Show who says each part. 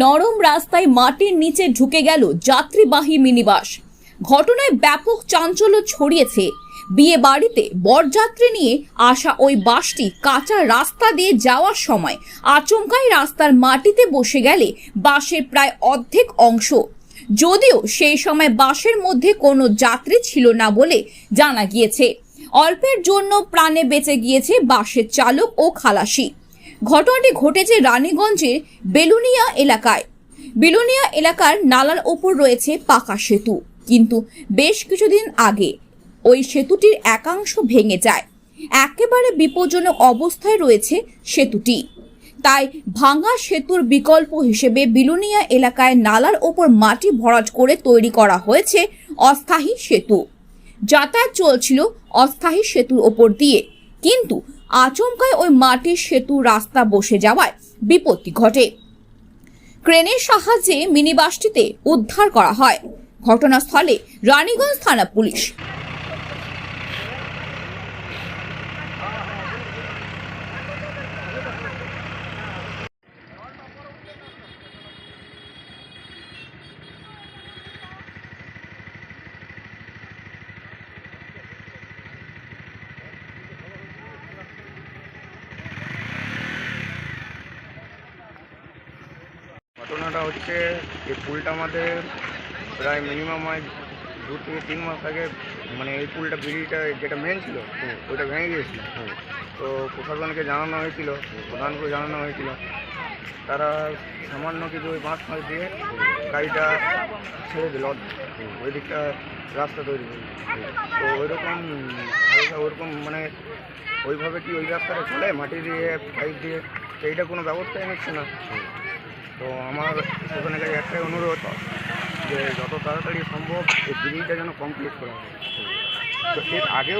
Speaker 1: নরম রাস্তায় মাটির নিচে ঢুকে গেল যাত্রীবাহী মিনিবাস। ঘটনায় ব্যাপক চাঞ্চল্য ছড়িয়েছে। বিয়ে বাড়িতে বরযাত্রী নিয়ে আসা ওই বাসটি কাঁচা রাস্তা দিয়ে যাওয়ার সময় আচমকাই রাস্তার মাটিতে বসে গেলে বাসের প্রায় অর্ধেক অংশ। যদিও সেই সময় বাসের মধ্যে কোনো যাত্রী ছিল না বলে জানা গিয়েছে। অল্পের জন্য প্রাণে বেঁচে গিয়েছে বাসের চালক ও খালাসি। ঘটনাটি ঘটেছে রানীগঞ্জের বেলুনিয়া এলাকায়। বেলুনিয়া এলাকার নালার ওপর রয়েছে পাকা সেতু, কিন্তু বেশ কিছুদিন আগে ওই সেতুটির একাংশ ভেঙে যায়। একেবারে বিপজ্জনক অবস্থায় রয়েছে সেতুটি। তাই ভাঙা সেতুর বিকল্প হিসেবে বিলুনিয়া এলাকায় নালার ওপর মাটি ভরাট করে তৈরি করা হয়েছে অস্থায়ী সেতু। যাতায়াত চলছিল অস্থায়ী সেতুর ওপর দিয়ে, কিন্তু আচমকায় ওই মাটির সেতু রাস্তা বসে যাওয়ায় বিপত্তি ঘটে। ক্রেনের সাহায্যে মিনিবাসটিতে উদ্ধার করা হয়। ঘটনাস্থলে রানীগঞ্জ থানা পুলিশ।
Speaker 2: ঘটনাটা হচ্ছে, এই পুলটা আমাদের প্রায় মিনিমাম দু থেকে তিন মাস আগে মানে এই পুলটা ব্রিজটা যেটা মেন ছিল, ওইটা ভেঙে গিয়েছিল। তো প্রশাসনকে জানানো হয়েছিল, প্রধানকে জানানো হয়েছিল। তারা সামান্য কিছু ওই বাঁশ ফাঁস দিয়ে গাড়িটা ছেড়ে দিল। ওই দিকটা রাস্তা তৈরি করল তো ওইরকম, হালকা ওরকম মানে ওইভাবে কি ওই রাস্তাটা চলে? মাটি দিয়ে পাইপ দিয়ে? তো এইটা কোনো ব্যবস্থাই নিচ্ছে না? তো আমার ওখানে কাছে একটাই অনুরোধ যে যত তাড়াতাড়ি সম্ভব এই ব্রিজটা যেন কমপ্লিট করা হয়। তো এর আগেও